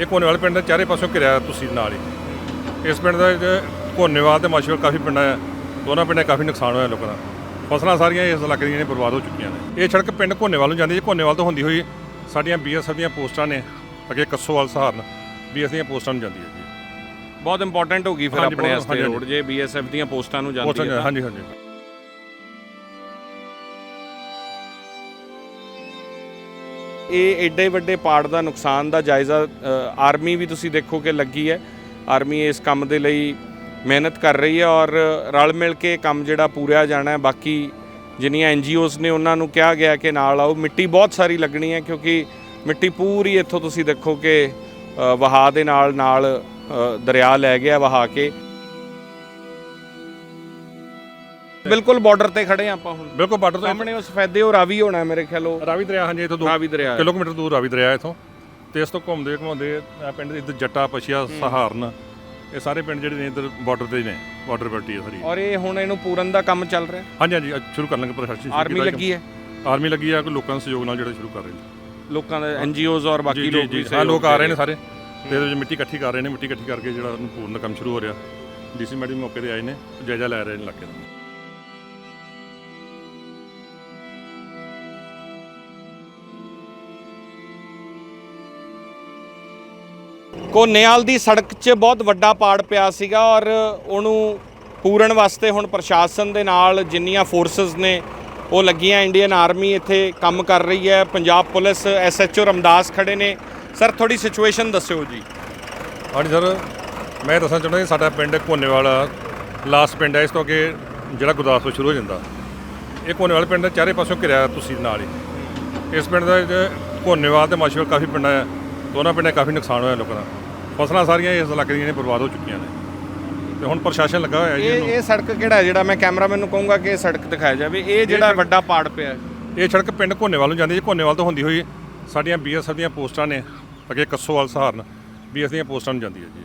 ਇਹ ਕੋਨੇਵਾਲ ਪਿੰਡ ਦੇ ਚਾਰੇ ਪਾਸੋਂ ਘਿਰਿਆ ਤੁਸੀਂ ਨਾਲ ਹੀ। ਇਸ ਪਿੰਡ ਦਾ ਕੋਨੇਵਾਲ ਤੇ ਮਾਸ਼ੀਵਾਲ ਕਾਫੀ ਪਿੰਡਾਂ ਆ ਦੋਨਾਂ ਪਿੰਡਾਂ ਕਾਫੀ ਨੁਕਸਾਨ ਹੋਇਆ ਲੋਕਾਂ ਦਾ। ਫਸਲਾਂ ਸਾਰੀਆਂ ਇਸ ਇਲਾਕੇ ਦੀਆਂ ਬਰਬਾਦ ਹੋ ਚੁੱਕੀਆਂ ਨੇ। ਇਹ ਸੜਕ ਪਿੰਡ ਕੋਨੇਵਾਲ ਨੂੰ ਜਾਂਦੀ ਹੈ। ਕੋਨੇਵਾਲ ਤੋਂ ਹੁੰਦੀ ਹੋਈ ਸਾਡੀਆਂ ਬੀਐਸਐਫ ਦੀਆਂ ਪੋਸਟਾਂ ਨੇ ਅੱਗੇ ਕੱਸੋਵਾਲ ਸਹਾਰਨ ਬੀਐਸ ਦੀਆਂ ਪੋਸਟਾਂ ਨੂੰ ਜਾਂਦੀ ਹੈ ਜੀ। ਬਹੁਤ ਇੰਪੋਰਟੈਂਟ ਹੋ ਗਈ ਫਿਰ ਆਪਣੇ ਵਾਸਤੇ ਰੋਡ। ਜੇ ਬੀਐਸਐਫ ਦੀਆਂ ਪੋਸਟਾਂ ਨੂੰ ਜਾਂਦੀ ਹੈ। ਹਾਂਜੀ ਹਾਂਜੀ। ਇਹ ਐਡੇ ਵੱਡੇ ਪਾੜ ਦਾ ਨੁਕਸਾਨ ਦਾ ਜਾਇਜ਼ਾ ਆਰਮੀ ਵੀ ਤੁਸੀਂ ਦੇਖੋ ਕਿ ਲੱਗੀ ਹੈ। ਆਰਮੀ ਇਸ ਕੰਮ ਦੇ ਲਈ ਮਿਹਨਤ ਕਰ ਰਹੀ ਹੈ ਔਰ ਰਲ ਮਿਲ ਕੇ ਕੰਮ ਜਿਹੜਾ ਪੂਰਿਆ ਜਾਣਾ ਹੈ। ਬਾਕੀ ਜਿੰਨੀਆਂ ਐਨਜੀਓਜ਼ ਨੇ ਉਹਨਾਂ ਨੂੰ ਕਿਹਾ ਗਿਆ ਕਿ ਨਾਲ ਆਓ। ਮਿੱਟੀ ਬਹੁਤ ਸਾਰੀ ਲੱਗਣੀ ਹੈ ਕਿਉਂਕਿ ਮਿੱਟੀ ਪੂਰੀ ਇੱਥੋਂ ਤੁਸੀਂ ਦੇਖੋ ਕਿ ਅ, ਵਹਾਅ ਦੇ ਨਾਲ ਨਾਲ ਦਰਿਆ ਲੈ ਗਿਆ ਵਹਾ ਕੇ। ਬਿਲਕੁਲ ਬਾਰਡਰ ਤੇ ਖੜੇ ਹਾਂ ਆਪਾਂ ਹੁਣ। ਬਿਲਕੁਲ ਬਾਰਡਰ ਤੋਂ ਸਾਹਮਣੇ ਉਹ ਸਫੈਦੇ ਉਹ ਰਾਵੀ ਹੋਣਾ ਮੇਰੇ ਖਿਆਲੋ ਰਾਵੀ ਦਰਿਆ ਹਾਂਜੀ ਇਥੋਂ ਦੋ ਰਾਵੀ ਦਰਿਆ ਹੈ। ਕਿਲੋਮੀਟਰ ਦੂਰ ਰਾਵੀ ਦਰਿਆ ਇਥੋਂ। ਤੇ ਇਸ ਤੋਂ ਘੁੰਮਦੇ ਘੁੰਮਦੇ ਇਹ ਪਿੰਡ ਇੱਧਰ ਜੱਟਾ ਪਛੀਆ ਸਹਾਰਨ ਇਹ ਸਾਰੇ ਪਿੰਡ ਜਿਹੜੇ ਨੇ ਇੱਧਰ ਬਾਰਡਰ ਤੇ ਹੀ ਨੇ ਬਾਰਡਰ ਬੈਲਟੀ ਹੈ ਸਾਰੀ। ਔਰ ਇਹ ਹੁਣ ਇਹਨੂੰ ਪੂਰਨ ਦਾ ਕੰਮ ਚੱਲ ਰਿਹਾ? ਹਾਂਜੀ ਹਾਂਜੀ ਅੱਜ ਸ਼ੁਰੂ ਕਰਨ ਲੱਗੇ ਪ੍ਰਸ਼ਾਸਨ ਸ਼ੁਰੂ ਆਰਮੀ ਕੀਤਾ। ਲੱਗੀ ਹੈ? ਆਰਮੀ ਲੱਗੀ ਆ ਕੋਈ ਲੋਕਾਂ ਦੇ ਸਹਿਯੋਗ ਨਾਲ ਜਿਹੜਾ ਸ਼ੁਰੂ ਕਰ ਰਹੇ ਨੇ। ਲੋਕਾਂ ਦੇ ਐਨਜੀਓਜ਼ ਔਰ ਬਾਕੀ ਲੋਕ ਵੀ। ਹਾਂ ਲੋਕ ਆ ਰਹੇ ਨੇ ਸਹਿਯੋਗ ਸਾਰੇ। ਤੇ ਇਹਦੇ ਵਿੱਚ ਮਿੱਟੀ ਇਕੱਠੀ ਕਰ ਰਹੇ ਨੇ ਮਿੱਟੀ ਇਕੱਠੀ ਕਰਕੇ ਜਿਹੜਾ ਉਹਨੂੰ ਪੂਰਨ ਕੰਮ ਸ਼ੁਰੂ ਹੋ ਰਿਹਾ। ਡੀਸੀ ਮੈਡਮ ਮੌਕੇ ਤੇ ਆਏ ਨੇ ਜਾਇਜ਼ਾ ਲੈ ਰਹੇ ਨੇ ਇਲਾਕੇ ਦਾ। ਕੋਨੇਵਾਲ ਦੀ ਸੜਕ 'ਚ ਬਹੁਤ ਵੱਡਾ ਪਾੜ ਪਿਆ ਸੀਗਾ ਔਰ ਉਹਨੂੰ ਪੂਰਨ ਵਾਸਤੇ ਹੁਣ ਪ੍ਰਸ਼ਾਸਨ ਦੇ ਨਾਲ ਜਿੰਨੀਆਂ ਫੋਰਸਸ ਨੇ, ਉਹ ਲੱਗੀਆਂ ਇੰਡੀਅਨ ਆਰਮੀ ਇੱਥੇ ਕੰਮ ਕਰ ਰਹੀ ਹੈ। ਪੰਜਾਬ ਪੁਲਿਸ ਐਸਐਚਓ ਰਮਦਾਸ ਖੜੇ ਨੇ। ਸਰ ਥੋੜੀ ਸਿਚੁਏਸ਼ਨ ਦੱਸਿਓ ਜੀ। ਹਾਂਜੀ ਸਰ, ਮੈਂ ਦੱਸਣਾ ਚਾਹੁੰਦਾ ਸਾਡਾ ਪਿੰਡ ਕੋਨੇਵਾਲ ਲਾਸਟ ਪਿੰਡ ਹੈ, ਇਸ ਤੋਂ ਅੱਗੇ ਜਿਹੜਾ ਗੁਰਦਾਸਪੁਰ ਸ਼ੁਰੂ ਹੋ ਜਾਂਦਾ। ਇਹ ਕੋਨੇਵਾਲ ਪਿੰਡ ਚਾਰੇ ਪਾਸੋਂ ਘਿਰਿਆ ਤੁਸੀਂ ਨਾਲ ਹੀ। ਇਸ ਪਿੰਡ ਦਾ ਜਿਹੜਾ ਕੋਨੇਵਾਲ ਤੇ ਮਾਸ਼ੀਵਾਲ ਕਾਫੀ ਪਿੰਡਾਂ ਹੈ ਦੋਨਾਂ ਪਿੰਡਾਂ ਕਾਫੀ ਨੁਕਸਾਨ ਹੋਇਆ ਲੋਕਾਂ ਦਾ। ਫਸਲਾਂ ਸਾਰੀਆਂ ਇਸ ਇਲਾਕੇ ਦੀਆਂ ਜਿਹੜੀਆਂ ਬਰਬਾਦ ਹੋ ਚੁੱਕੀਆਂ ਨੇ। ਤੇ ਹੁਣ ਪ੍ਰਸ਼ਾਸਨ ਲੱਗਾ ਹੋਇਆ ਜੀ ਇਹ ਇਹਨੂੰ। ਇਹ ਸੜਕ ਕਿਹੜਾ ਜਿਹੜਾ ਮੈਂ ਕੈਮਰਾਮੈਨ ਨੂੰ ਕਹੂੰਗਾ ਕਿ ਇਹ ਸੜਕ ਦਿਖਾਇਆ ਜਾਵੇ। ਇਹ ਜਿਹੜਾ ਵੱਡਾ ਪਾੜ ਪਿਆ ਹੈ। ਇਹ ਸੜਕ ਪਿੰਡ ਕੋਨੇਵਾਲ ਨੂੰ ਜਾਂਦੀ ਹੈ ਕੋਨੇਵਾਲ ਤੋਂ ਹੁੰਦੀ ਹੋਈ ਸਾਡੀਆਂ ਬੀਐਸਐਫ ਦੀਆਂ ਪੋਸਟਾਂ ਨੇ ਅੱਗੇ ਕੱਸੋਵਾਲ ਸਹਾਰਨ। ਬੀਐਸ ਦੀਆਂ ਪੋਸਟਾਂ ਨੂੰ ਜਾਂਦੀ ਹੈ ਜੀ।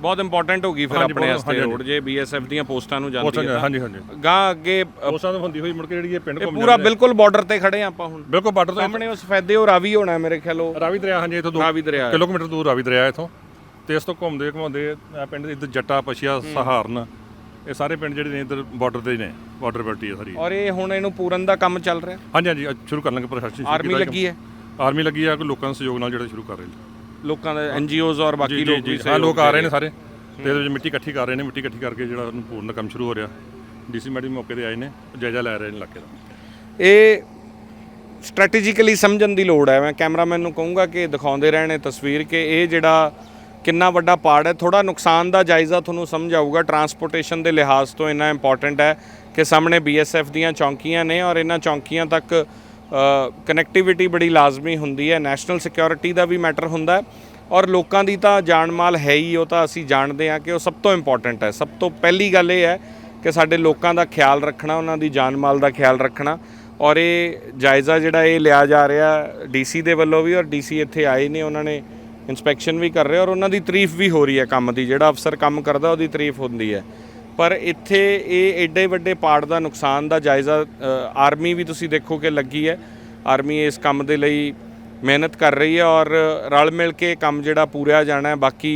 ਬਹੁਤ ਇੰਪੋਰਟੈਂਟ ਹੋ ਗਈ ਫਿਰ ਹਾਂਜੀ, ਆਪਣੇ ਬਹੁਤ- ਵਾਸਤੇ ਹਾਂਜੀ, ਰੋਡ ਜੇ ਬੀਐਸਐਫ ਦੀਆਂ ਪੋਸਟਾਂ ਨੂੰ ਜਾਂਦੀ ਹੈ ਤਾਂ। ਹਾਂਜੀ ਹਾਂਜੀ। ਗਾਂ ਅੱਗੇ ਅ, ਪੋਸਟਾਂ ਤੋਂ ਹੁੰਦੀ ਹੋਈ ਮੁੜ ਕੇ ਜਿਹੜੀ ਇਹ ਪਿੰਡ ਇਹ ਘੁੰਮ ਪੂਰਾ ਜਾਂਦੀ ਹੈ। ਬਿਲਕੁਲ ਬਾਰਡਰ ਤੇ ਖੜੇ ਹਾਂ ਆਪਾਂ ਹੁਣ। ਬਿਲਕੁਲ ਬਾਰਡਰ ਤੋਂ ਸਾਹਮਣੇ ਉਹ ਸਫੈਦੇ ਉਹ ਰਾਵੀ ਹੋਣਾ ਮੇਰੇ ਖਿਆਲੋ ਰਾਵੀ ਦਰਿਆ ਹਾਂਜੀ ਇਥੋਂ ਰਾਵੀ ਦਰਿਆ ਹੈ। ਕਿਲੋਮੀਟਰ ਦੂਰ ਰਾਵੀ ਦਰਿਆ ਇਥੋਂ। ਤੇ ਇਸ ਤੋਂ ਘੁੰਮਦੇ ਘੁੰਮਦੇ ਇਹ ਪਿੰਡ ਇੱਧਰ ਜੱਟਾ ਪਛੀਆ ਸਹਾਰਨ ਇਹ ਸਾਰੇ ਪਿੰਡ ਜਿਹੜੇ ਨੇ ਇੱਧਰ ਬਾਰਡਰ ਤੇ ਹੀ ਨੇ ਬਾਰਡਰ ਬੈਲਟੀ ਹੈ ਸਾਰੀ। ਔਰ ਇਹ ਹੁਣ ਇਹਨੂੰ ਪੂਰਨ ਦਾ ਕੰਮ ਚੱਲ ਰਿਹਾ? ਹਾਂਜੀ ਹਾਂਜੀ ਅੱਜ ਸ਼ੁਰੂ ਕਰਨ ਲੱਗੇ ਪ੍ਰਸ਼ਾਸਨ ਸ਼ੁਰੂ ਆਰਮੀ ਕੀਤਾ ਜੀ। ਲੱਗੀ ਹੈ? ਆਰਮੀ ਲੱਗੀ ਆ ਕੋਈ ਲੋਕਾਂ ਦੇ ਸਹਿਯੋਗ ਨਾਲ ਜਿਹੜਾ ਸ਼ੁਰੂ ਕਰ ਰਹੇ ਨੇ। ਲੋਕਾਂ ਦੇ ਐਨਜੀਓਜ਼ ਔਰ ਬਾਕੀ ਲੋਕ ਵੀ ਸਹਿਯੋਗ ਲੋਕ ਆ ਦੇ ਰਹੇ ਨੇ ਸਾਰੇ। ਤੇ ਇਹਦੇ ਵਿੱਚ ਮਿੱਟੀ ਇਕੱਠੀ ਕਰ ਰਹੇ ਨੇ ਮਿੱਟੀ ਇਕੱਠੀ ਕਰਕੇ ਜਿਹੜਾ ਉਹਨੂੰ ਪੂਰਨ ਕੰਮ ਸ਼ੁਰੂ ਹੋ ਰਿਹਾ। ਡੀਸੀ ਮੈਡਮ ਮੌਕੇ ਤੇ ਆਏ ਨੇ ਜਾਇਜ਼ਾ ਲੈ ਰਹੇ ਨੇ ਇਲਾਕੇ ਦਾ। ਇਹ ਸਟ੍ਰੈਟੇਜੀਕਲੀ ਸਮਝਣ ਦੀ ਲੋੜ ਹੈ। ਮੈਂ ਕੈਮਰਾਮੈਨ ਨੂੰ ਕਹੂੰਗਾ ਕਿ ਦਿਖਾਉਂਦੇ ਰਹਿਣ ਇਹ ਤਸਵੀਰ ਕਿ ਇਹ ਜਿਹੜਾ ਕਿੰਨਾ ਵੱਡਾ ਪਾੜ ਹੈ। ਥੋੜਾ ਨੁਕਸਾਨ ਦਾ ਜਾਇਜ਼ਾ ਤੁਹਾਨੂੰ ਸਮਝ ਆਊਗਾ। ਟਰਾਂਸਪੋਰਟੇਸ਼ਨ ਦੇ ਲਿਹਾਜ਼ ਤੋਂ ਇੰਨਾ ਇੰਪੋਰਟੈਂਟ ਹੈ ਕਿ ਸਾਹਮਣੇ ਬੀਐਸਐਫ ਦੀਆਂ ਚੌਂਕੀਆਂ ਨੇ ਔਰ ਇਹਨਾਂ ਚੌਂਕੀਆਂ ਤੱਕ ਕਨੈਕਟੀਵਿਟੀ ਬੜੀ ਲਾਜ਼ਮੀ ਹੁੰਦੀ ਹੈ ਨੈਸ਼ਨਲ ਸਿਕਿਉਰਿਟੀ ਦਾ ਵੀ ਮੈਟਰ ਹੁੰਦਾ ਔਰ ਲੋਕਾਂ ਦੀ ਤਾਂ ਜਾਨ ਮਾਲ ਹੈ ਹੀ, ਉਹ ਤਾਂ ਅਸੀਂ ਜਾਣਦੇ ਹਾਂ ਕਿ ਉਹ ਸਭ ਤੋਂ ਇੰਪੋਰਟੈਂਟ ਹੈ। ਸਭ ਤੋਂ ਪਹਿਲੀ ਗੱਲ ਇਹ ਹੈ ਕਿ ਸਾਡੇ ਲੋਕਾਂ ਦਾ ਖਿਆਲ ਰੱਖਣਾ, ਉਹਨਾਂ ਦੀ ਜਾਨ ਮਾਲ ਦਾ ਖਿਆਲ ਰੱਖਣਾ ਔਰ ਇਹ ਜਾਇਜ਼ਾ ਜਿਹੜਾ ਇਹ ਲਿਆ ਜਾ ਰਿਹਾ ਡੀਸੀ ਦੇ ਵੱਲੋਂ ਵੀ ਔਰ ਡੀਸੀ ਇੱਥੇ ਆਏ ਨੇ, ਉਹਨਾਂ ਨੇ ਇਨਸਪੈਕਸ਼ਨ ਵੀ ਕਰ ਰਹੇ ਔਰ ਉਹਨਾਂ ਦੀ ਤਾਰੀਫ ਵੀ ਹੋ ਰਹੀ ਹੈ ਕੰਮ ਦੀ, ਜਿਹੜਾ ਅਫਸਰ ਕੰਮ ਕਰਦਾ ਉਹਦੀ ਤਾਰੀਫ ਹੁੰਦੀ ਹੈ। ਪਰ ਇੱਥੇ ਇਹ ਐਡੇ ਵੱਡੇ ਪਾੜ ਦਾ ਨੁਕਸਾਨ ਦਾ ਜਾਇਜ਼ਾ ਆਰਮੀ ਵੀ ਤੁਸੀਂ ਦੇਖੋ ਕਿ ਲੱਗੀ ਹੈ। ਆਰਮੀ ਇਸ ਕੰਮ ਦੇ ਲਈ ਮਿਹਨਤ ਕਰ ਰਹੀ ਹੈ ਔਰ ਰਲ ਮਿਲ ਕੇ ਕੰਮ ਜਿਹੜਾ ਪੂਰਿਆ ਜਾਣਾ ਹੈ। ਬਾਕੀ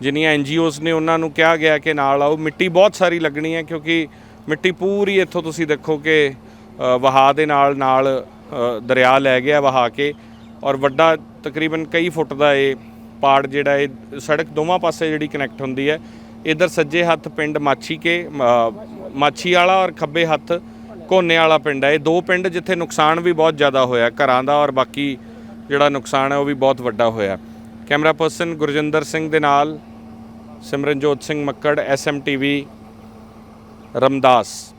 ਜਿੰਨੀਆਂ ਐਨਜੀਓਜ਼ ਨੇ ਉਹਨਾਂ ਨੂੰ ਕਿਹਾ ਗਿਆ ਕਿ ਨਾਲ ਆਓ। ਮਿੱਟੀ ਬਹੁਤ ਸਾਰੀ ਲੱਗਣੀ ਹੈ ਕਿਉਂਕਿ ਮਿੱਟੀ ਪੂਰੀ ਇੱਥੋਂ ਤੁਸੀਂ ਦੇਖੋ ਕਿ ਅ, ਵਹਾਅ ਦੇ ਨਾਲ ਨਾਲ ਦਰਿਆ ਲੈ ਗਿਆ ਵਹਾ ਕੇ ਔਰ ਵੱਡਾ ਤਕਰੀਬਨ ਕਈ ਫੁੱਟ ਦਾ ਇਹ ਪਾੜ ਜਿਹੜਾ ਇਹ ਸੜਕ ਦੋਵਾਂ ਪਾਸੇ ਜਿਹੜੀ ਕਨੈਕਟ ਹੁੰਦੀ ਹੈ। ਇਧਰ ਸੱਜੇ ਹੱਥ ਪਿੰਡ ਮਾਛੀ ਕੇ ਅ, ਮਾਛੀ ਵਾਲਾ ਔਰ ਖੱਬੇ ਹੱਥ ਕੋਨੇ ਵਾਲਾ ਪਿੰਡ ਹੈ। ਇਹ ਦੋ ਪਿੰਡ ਜਿੱਥੇ ਨੁਕਸਾਨ ਵੀ ਬਹੁਤ ਜ਼ਿਆਦਾ ਹੋਇਆ ਘਰਾਂ ਦਾ ਔਰ ਬਾਕੀ ਜਿਹੜਾ ਨੁਕਸਾਨ ਹੈ ਉਹ ਵੀ ਬਹੁਤ ਵੱਡਾ ਹੋਇਆ। ਕੈਮਰਾ ਪਰਸਨ ਗੁਰਜਿੰਦਰ ਸਿੰਘ ਦੇ ਨਾਲ ਸਿਮਰਨਜੋਤ ਸਿੰਘ ਮੱਕੜ ਐਸਐਮਟੀਵੀ ਰਮਦਾਸ।